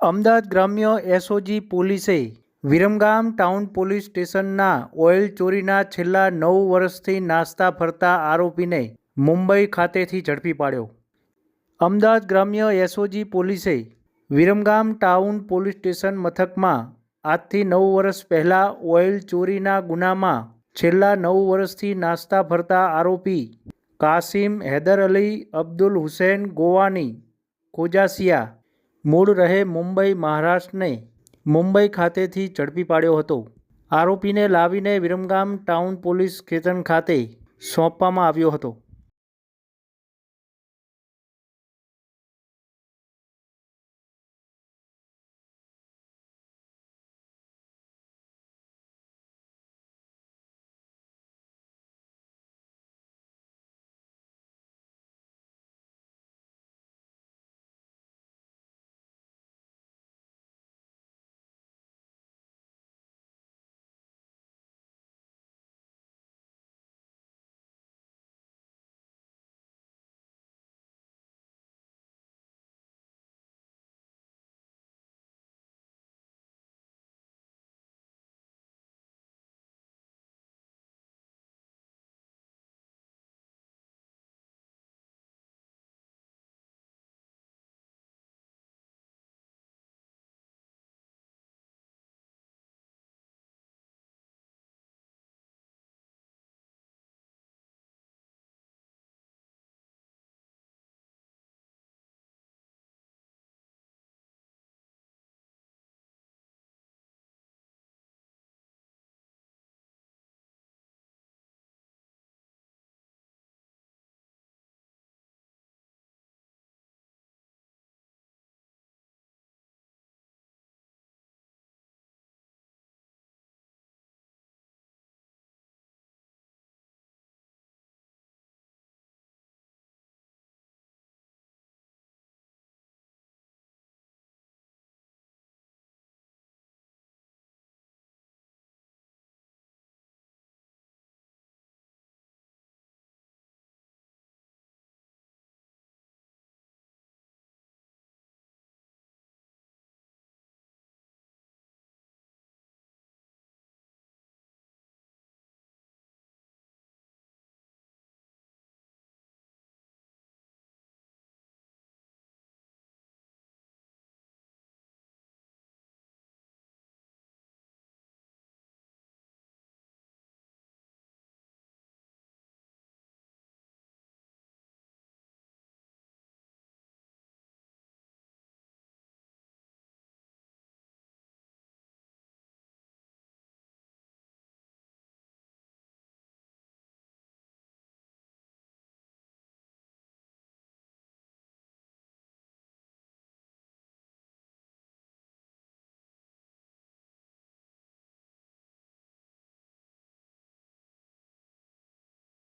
અમદાવાદ ગ્રામ્ય એસઓજી પોલીસે Viramgam town police સ્ટેશનના ઓઇલ ચોરીના છેલ્લા નવ વર્ષથી નાસ્તા ફરતા આરોપીને મુંબઈ ખાતેથી ઝડપી પાડ્યો. અમદાવાદ ગ્રામ્ય એસઓજી પોલીસે વિરમગામ ટાઉન પોલીસ સ્ટેશન મથકમાં આજથી નવ વર્ષ પહેલાં ઓઇલ ચોરીના ગુનામાં છેલ્લા નવ વર્ષથી નાસ્તા ફરતા આરોપી કાસિમ હૈદર અલી, અબ્દુલ હુસૈન ગોવાની, ખોજાસિયા મૂળ રહે મુંબઈ, મહારાષ્ટ્રને મુંબઈ ખાતેથી ઝડપી પાડ્યો હતો. આરોપીને લાવીને વિરમગામ ટાઉન પોલીસ સ્ટેશન ખાતે સોંપવામાં આવ્યો હતો.